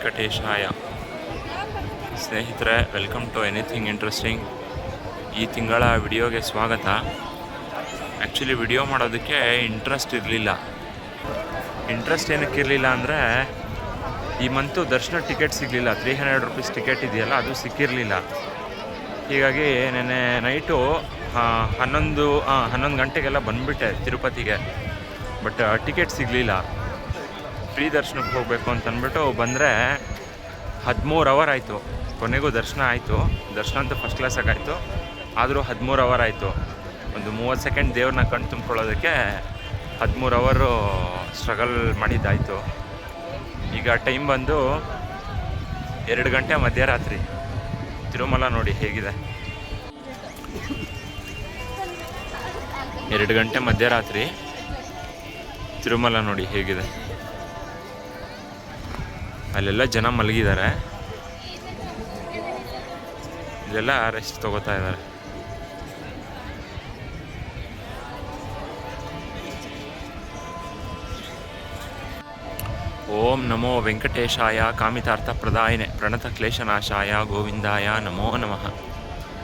ವೆಂಕಟೇಶಾಯ. ಸ್ನೇಹಿತರೆ welcome to anything interesting ಈ ತಿಂಗಳ ವಿಡಿಯೋಗೆ ಸ್ವಾಗತ. ಆ್ಯಕ್ಚುಲಿ ವಿಡಿಯೋ ಮಾಡೋದಕ್ಕೆ ಇಂಟ್ರೆಸ್ಟ್ ಇರಲಿಲ್ಲ. ಇಂಟ್ರೆಸ್ಟ್ ಏನಕ್ಕೆ ಇರಲಿಲ್ಲ ಅಂದರೆ, ಈ ಮಂತು ದರ್ಶನ ಟಿಕೆಟ್ ಸಿಗಲಿಲ್ಲ. ತ್ರೀ ಹಂಡ್ರೆಡ್ ರುಪೀಸ್ ಟಿಕೆಟ್ ಇದೆಯಲ್ಲ, ಅದು ಸಿಕ್ಕಿರಲಿಲ್ಲ. ಹೀಗಾಗಿ ನೆನ್ನೆ ನೈಟು ಹನ್ನೊಂದು ಹನ್ನೊಂದು ಗಂಟೆಗೆಲ್ಲ ಬಂದುಬಿಟ್ಟೆ ತಿರುಪತಿಗೆ. ಬಟ್ ಟಿಕೆಟ್ ಸಿಗಲಿಲ್ಲ. ಫ್ರೀ ದರ್ಶನಕ್ಕೆ ಹೋಗಬೇಕು ಅಂತ ಅಂದ್ಬಿಟ್ಟು ಬಂದರೆ ಹದಿಮೂರು ಅವರ್ ಆಯಿತು. ಕೊನೆಗೂ ದರ್ಶನ ಆಯಿತು. ದರ್ಶನ ಅಂತೂ ಫಸ್ಟ್ ಕ್ಲಾಸಾಗಿ ಆಯಿತು. ಆದರೂ ಹದಿಮೂರು ಅವರ್ ಆಯಿತು. ಒಂದು ಮೂವತ್ತು ಸೆಕೆಂಡ್ ದೇವ್ರನ್ನ ಕಣ್ಣು ತುಂಬ್ಕೊಳ್ಳೋದಕ್ಕೆ ಹದಿಮೂರು ಅವರು ಸ್ಟ್ರಗಲ್ ಮಾಡಿದ್ದಾಯಿತು. ಈಗ ಟೈಮ್ ಬಂದು ಎರಡು ಗಂಟೆ ಮಧ್ಯರಾತ್ರಿ. ತಿರುಮಲ ನೋಡಿ ಹೇಗಿದೆ. ಎರಡು ಗಂಟೆ ಮಧ್ಯರಾತ್ರಿ. ತಿರುಮಲ ನೋಡಿ ಹೇಗಿದೆ. ಅಲ್ಲೆಲ್ಲ ಜನ ಮಲಗಿದ್ದಾರೆ. ಇಲ್ಲೆಲ್ಲ ರೆಸ್ಟ್ ತಗೋತಾ ಇದ್ದಾರೆ. ಓಂ ನಮೋ ವೆಂಕಟೇಶಾಯ ಕಾಮಿತಾರ್ಥ ಪ್ರದಾಯನೆ ಪ್ರಣತ ಕ್ಲೇಶನಾಶಾಯ ಗೋವಿಂದಾಯ ನಮೋ ನಮಃ.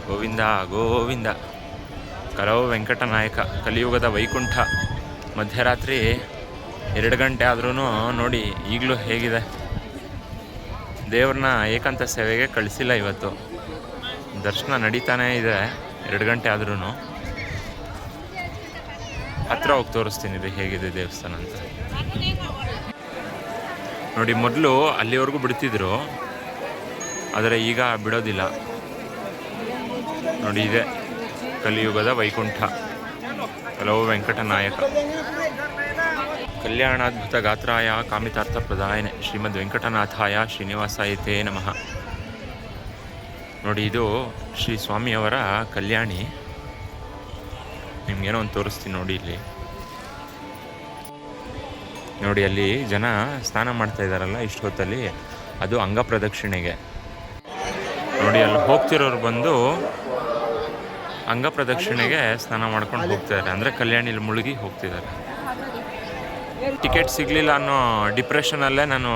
ಗೋವಿಂದ ಗೋವಿಂದ. ಕಲವು ವೆಂಕಟನಾಯಕ, ಕಲಿಯುಗದ ವೈಕುಂಠ. ಮಧ್ಯರಾತ್ರಿ ಎರಡು ಗಂಟೆ ಆದ್ರೂ ನೋಡಿ ಈಗಲೂ ಹೇಗಿದೆ. ದೇವ್ರನ್ನ ಏಕಾಂತ ಸೇವೆಗೆ ಕಳಿಸಿಲ್ಲ ಇವತ್ತು. ದರ್ಶನ ನಡೀತಾನೇ ಇದೆ, ಎರಡು ಗಂಟೆ ಆದ್ರೂ ಹತ್ರ ಹೋಗಿ ತೋರಿಸ್ತೀನಿ ರೀ ಹೇಗಿದೆ ದೇವಸ್ಥಾನ ಅಂತ. ನೋಡಿ, ಮೊದಲು ಅಲ್ಲಿವರೆಗೂ ಬಿಡ್ತಿದ್ರು, ಆದರೆ ಈಗ ಬಿಡೋದಿಲ್ಲ. ನೋಡಿ, ಇದೆ ಕಲಿಯುಗದ ವೈಕುಂಠ. ಹಲವು ವೆಂಕಟನಾಯಕ. ಕಲ್ಯಾಣಾದ್ಭುತ ಗಾತ್ರಾಯ ಕಾಮಿತಾರ್ಥ ಪ್ರದಾಯನೆ. ಶ್ರೀಮದ್ ವೆಂಕಟನಾಥಾಯ ಶ್ರೀನಿವಾಸಾಯ ತೇ ನಮಃ. ನೋಡಿ, ಇದು ಶ್ರೀ ಸ್ವಾಮಿಯವರ ಕಲ್ಯಾಣಿ. ನಿಮ್ಗೇನೋ ಒಂದು ತೋರಿಸ್ತೀನಿ ನೋಡಿ ಇಲ್ಲಿ. ನೋಡಿ, ಅಲ್ಲಿ ಜನ ಸ್ನಾನ ಮಾಡ್ತಾ ಇದ್ದಾರಲ್ಲ ಇಷ್ಟು ಹೊತ್ತಲ್ಲಿ. ಅದು ಅಂಗ ಪ್ರದಕ್ಷಿಣೆಗೆ. ನೋಡಿ, ಅಲ್ಲಿ ಹೋಗ್ತಿರೋರು ಬಂದು ಅಂಗ ಪ್ರದಕ್ಷಿಣೆಗೆ ಸ್ನಾನ ಮಾಡ್ಕೊಂಡು ಹೋಗ್ತಿದ್ದಾರೆ ಅಂದರೆ ಕಲ್ಯಾಣಿಲಿ ಮುಳುಗಿ ಹೋಗ್ತಿದ್ದಾರೆ. ಟಿಕೆಟ್ ಸಿಗಲಿಲ್ಲ ಅನ್ನೋ ಡಿಪ್ರೆಷನಲ್ಲೇ ನಾನು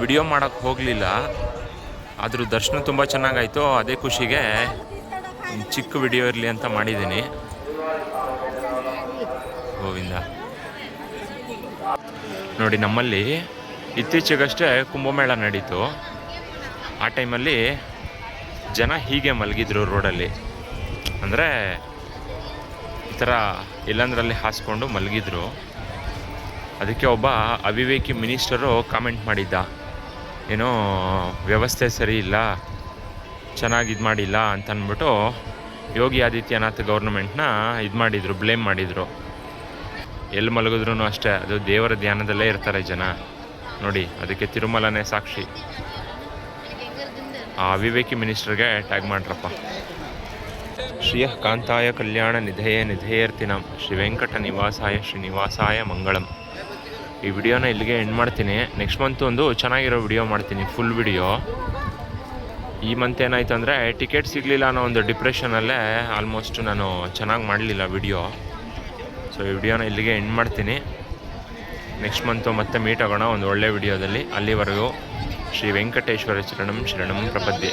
ವಿಡಿಯೋ ಮಾಡೋಕ್ಕೆ ಹೋಗಲಿಲ್ಲ. ಆದರೂ ದರ್ಶನ ತುಂಬ ಚೆನ್ನಾಗಾಯಿತು. ಅದೇ ಖುಷಿಗೆ ಚಿಕ್ಕ ವಿಡಿಯೋ ಇರಲಿ ಅಂತ ಮಾಡಿದ್ದೀನಿ. ಗೋವಿಂದ. ನೋಡಿ, ನಮ್ಮಲ್ಲಿ ಇತ್ತೀಚೆಗಷ್ಟೇ ಕುಂಭಮೇಳ ನಡೀತು. ಆ ಟೈಮಲ್ಲಿ ಜನ ಹೀಗೆ ಮಲಗಿದ್ರು ರೋಡಲ್ಲಿ. ಅಂದರೆ ಈ ಥರ ಇಲ್ಲಂದ್ರಲ್ಲಿ ಹಾಸ್ಕೊಂಡು ಮಲಗಿದ್ರು. ಅದಕ್ಕೆ ಒಬ್ಬ ಅವಿವೇಕಿ ಮಿನಿಸ್ಟರು ಕಾಮೆಂಟ್ ಮಾಡಿದ್ದ. ಏನೋ ವ್ಯವಸ್ಥೆ ಸರಿ ಇಲ್ಲ, ಚೆನ್ನಾಗಿ ಇದು ಮಾಡಿಲ್ಲ ಅಂತ ಅಂದ್ಬಿಟ್ಟು ಯೋಗಿ ಆದಿತ್ಯನಾಥ್ ಗೌರ್ಮೆಂಟ್ನ ಇದು ಮಾಡಿದರು, ಬ್ಲೇಮ್ ಮಾಡಿದರು. ಎಲ್ಲಿ ಮಲಗಿದ್ರು ಅಷ್ಟೇ, ಅದು ದೇವರ ಧ್ಯಾನದಲ್ಲೇ ಇರ್ತಾರೆ ಜನ. ನೋಡಿ, ಅದಕ್ಕೆ ತಿರುಮಲನೇ ಸಾಕ್ಷಿ. ಆ ಅವಿವೇಕಿ ಮಿನಿಸ್ಟರ್ಗೆ ಟ್ಯಾಗ್ ಮಾಡ್ರಪ್ಪ. ಶ್ರೀಯ ಕಾಂತಾಯ ಕಲ್ಯಾಣ ನಿಧೇಯ ನಿಧೇಯರ್ತಿನಂ. ಶ್ರೀ ವೆಂಕಟ ನಿವಾಸಾಯ ಶ್ರೀನಿವಾಸಾಯ ಮಂಗಳಂ. ಈ ವಿಡಿಯೋನ ಇಲ್ಲಿಗೆ ಎಂಡ್ ಮಾಡ್ತೀನಿ. ನೆಕ್ಸ್ಟ್ ಮಂತ್ ಒಂದು ಚೆನ್ನಾಗಿರೋ ವಿಡಿಯೋ ಮಾಡ್ತೀನಿ ಫುಲ್ ವಿಡಿಯೋ. ಈ ಮಂತ್ ಏನಾಯ್ತು ಅಂದರೆ ಟಿಕೆಟ್ ಸಿಗಲಿಲ್ಲ ಅನ್ನೋ ಒಂದು ಡಿಪ್ರೆಷನಲ್ಲೇ ಆಲ್ಮೋಸ್ಟ್ ನಾನು ಚೆನ್ನಾಗಿ ಮಾಡಲಿಲ್ಲ ವಿಡಿಯೋ. ಸೊ ಈ ವಿಡಿಯೋನ ಇಲ್ಲಿಗೆ ಎಂಡ್ ಮಾಡ್ತೀನಿ. ನೆಕ್ಸ್ಟ್ ಮಂತು ಮತ್ತೆ ಮೀಟ್ ಆಗೋಣ ಒಂದು ಒಳ್ಳೆ ವಿಡಿಯೋದಲ್ಲಿ. ಅಲ್ಲಿವರೆಗೂ ಶ್ರೀ ವೆಂಕಟೇಶ್ವರ ಶರಣಂ ಶರಣಂ ಪ್ರಪದ್ಯೆ.